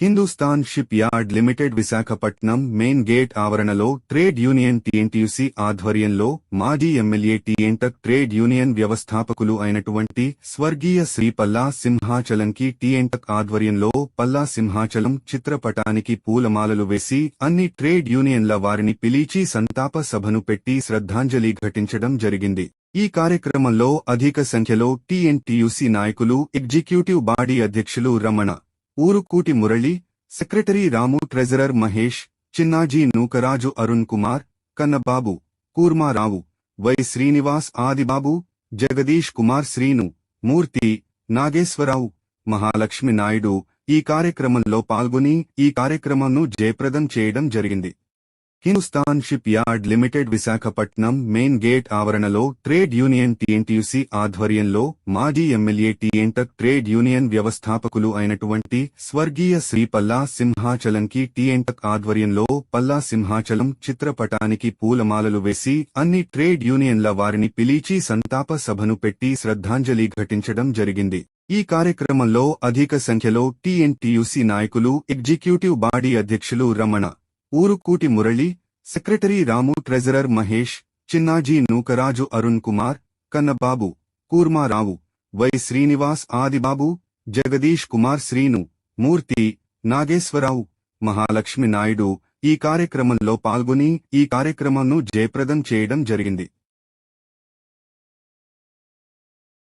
Hindustan shipyard limited Visakhapatnam main gate ఆవరణలో trade union TNTUC ఆధ్వర్యంలో మాజీ ఎమ్మెల్యే టీఎన్టక్ ట్రేడ్ యూనియన్ వ్యవస్థాపకులు అయినటువంటి స్వర్గీయ శ్రీ పల్లా సింహాచలంకి టీఎన్టక్ ఆధ్వర్యంలో పల్లా సింహాచలం చిత్రపటానికి పూలమాలలు వేసి అన్ని ట్రేడ్ యూనియన్ల వారిని పిలిచి సంతాప సభను పెట్టి శ్రద్ధాంజలి ఘటించడం జరిగింది. ఈ కార్యక్రమంలో అధిక సంఖ్యలో టీఎన్టీయూసీ నాయకులు ఎగ్జిక్యూటివ్ బాడీ అధ్యక్షులు Ramana Urukuti Murali secretary Ramu treasurer Mahesh Chinnaji Nookaraju Arun Kumar Kannababu Kurmarao Y Srinivas Adibabu Jagadish Kumar Srinu Murthy Nageswararao Mahalakshmi Naidu ఈ కార్యక్రమంలో పాల్గొని ఈ కార్యక్రమంను జయప్రదం చేయడం జరిగింది. Hindustan shipyard limited Visakhapatnam main gate ఆవరణలో ట్రేడ్ యూనియన్ టీఎన్టీయూసీ ఆధ్వర్యంలో మాజీ ఎమ్మెల్యే టీఎన్టక్ ట్రేడ్ యూనియన్ వ్యవస్థాపకులు అయినటువంటి స్వర్గీయ శ్రీ పల్లా సింహాచలంకి టీఎన్టక్ ఆధ్వర్యంలో పల్లా సింహాచలం చిత్రపటానికి పూలమాలలు వేసి అన్ని ట్రేడ్ యూనియన్ల వారిని పిలిచి సంతాప సభను పెట్టి శ్రద్ధాంజలి ఘటించడం జరిగింది. ఈ కార్యక్రమంలో అధిక సంఖ్యలో టీఎన్టీయూసీ నాయకులు ఎగ్జిక్యూటివ్ బాడీ అధ్యక్షులు Ramana Urukuti Murali secretary Ramu treasurer Mahesh Chinnaji Nookaraju Arun Kumar Kannababu Kurmarao Y Srinivas Adibabu Jagadish Kumar Srinu Murthy Nageswararao Mahalakshmi Naidu ఈ కార్యక్రమంలో పాల్గొని ఈ కార్యక్రమంను జయప్రదం చేయడం జరిగింది.